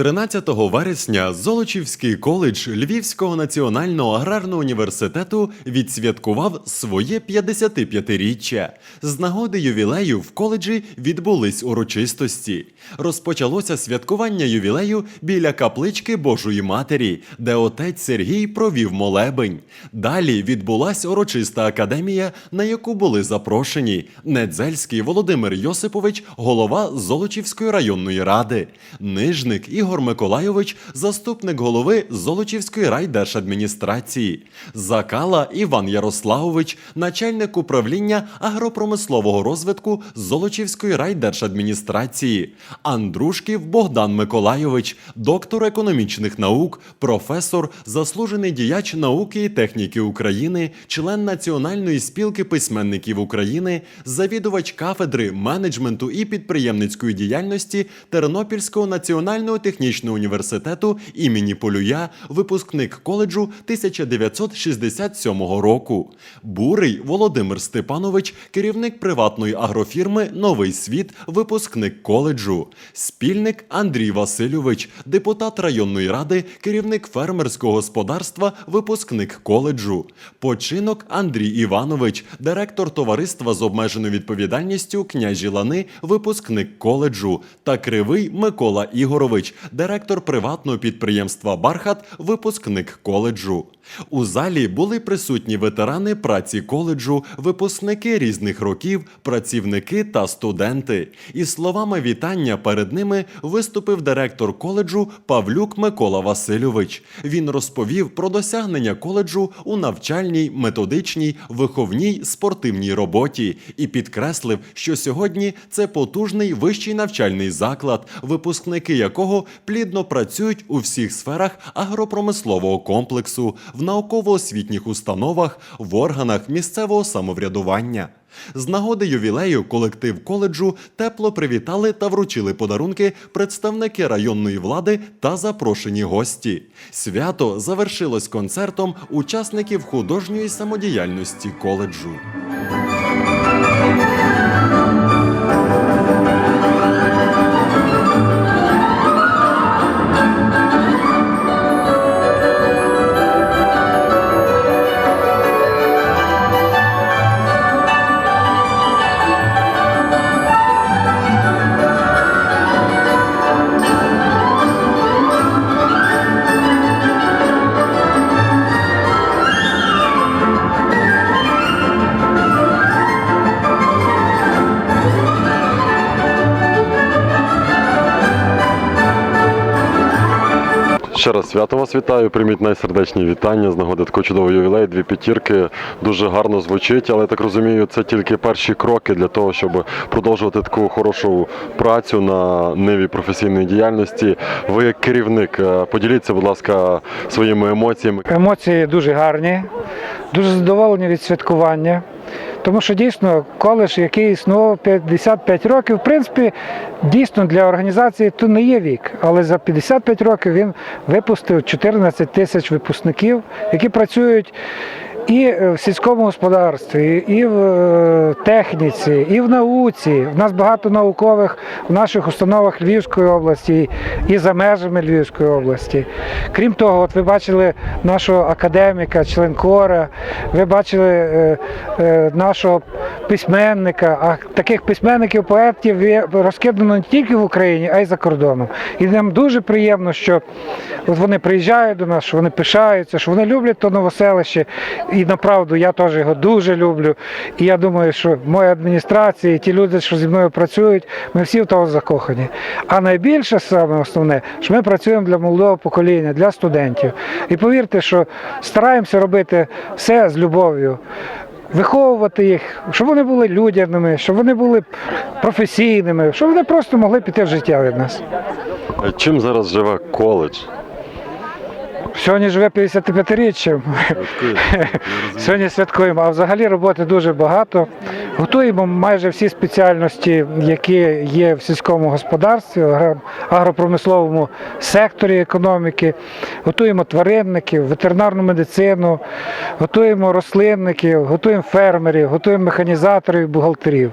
13 вересня Золочівський коледж Львівського національного аграрного університету відсвяткував своє 55-річчя. З нагоди ювілею в коледжі відбулись урочистості. Розпочалося святкування ювілею біля каплички Божої Матері, де отець Сергій провів молебень. Далі відбулась урочиста академія, на яку були запрошені Недзельський Володимир Йосипович, голова Золочівської районної ради, Нижник Ігор Миколайович, заступник голови Золочівської райдержадміністрації, Закала Іван Ярославович, начальник управління агропромислового розвитку Золочівської райдержадміністрації, Андрушків Богдан Миколайович, доктор економічних наук, професор, заслужений діяч науки і техніки України, член Національної спілки письменників України, завідувач кафедри менеджменту і підприємницької діяльності Тернопільського національного технічного університету імені Полюя, випускник коледжу 1967 року. Бурий Володимир Степанович, керівник приватної агрофірми Новий світ, випускник коледжу. Спільник Андрій Васильович, депутат районної ради, керівник фермерського господарства, випускник коледжу. Починок Андрій Іванович, директор товариства з обмеженою відповідальністю княжі Лани, випускник коледжу. Та Кривий Микола Ігорович, директор приватного підприємства Бархат, випускник коледжу. У залі були присутні ветерани праці коледжу, випускники різних років, працівники та студенти. Із словами вітання перед ними виступив директор коледжу Павлюк Микола Васильович. Він розповів про досягнення коледжу у навчальній, методичній, виховній, спортивній роботі і підкреслив, що сьогодні це потужний вищий навчальний заклад, випускники якого плідно працюють у всіх сферах агропромислового комплексу, в науково-освітніх установах, в органах місцевого самоврядування. З нагоди ювілею колектив коледжу тепло привітали та вручили подарунки представники районної влади та запрошені гості. Свято завершилось концертом учасників художньої самодіяльності коледжу. Ще раз свято вас вітаю. Прийміть найсердечні вітання з нагоди такого чудового ювілею. Дві п'ятірки дуже гарно звучить, але я так розумію, це тільки перші кроки для того, щоб продовжувати таку хорошу працю на ниві професійної діяльності. Ви як керівник, е, поділіться, будь ласка, своїми емоціями. Емоції дуже гарні, дуже задоволені від святкування. Тому що дійсно коледж, який існував 55 років, в принципі, дійсно для організації то не є вік. Але за 55 років він випустив 14 тисяч випускників, які працюють і в сільському господарстві, і в е, техніці, і в науці. У нас багато наукових в наших установах Львівської області і за межами Львівської області. Крім того, от ви бачили нашого академіка, членкора, ви бачили е, е, нашого письменника, а таких письменників, поетів розкидано не тільки в Україні, а й за кордоном. І нам дуже приємно, що от вони приїжджають до нас, що вони пишаються, що вони люблять то новоселище. І направду я теж його дуже люблю. І я думаю, що моя адміністрація, і ті люди, що зі мною працюють, ми всі в того закохані. А найбільше саме основне, що ми працюємо для молодого покоління, для студентів. І повірте, що стараємося робити все з любов'ю. Виховувати їх, щоб вони були людяними, щоб вони були професійними, щоб вони просто могли піти в життя від нас. Чим зараз живе коледж? Сьогодні живе 55-річчям. Сьогодні святкуємо, а взагалі роботи дуже багато. Готуємо майже всі спеціальності, які є в сільському господарстві, агро- агропромисловому секторі економіки. Готуємо тваринників, ветеринарну медицину, готуємо рослинників, готуємо фермерів, готуємо механізаторів, бухгалтерів.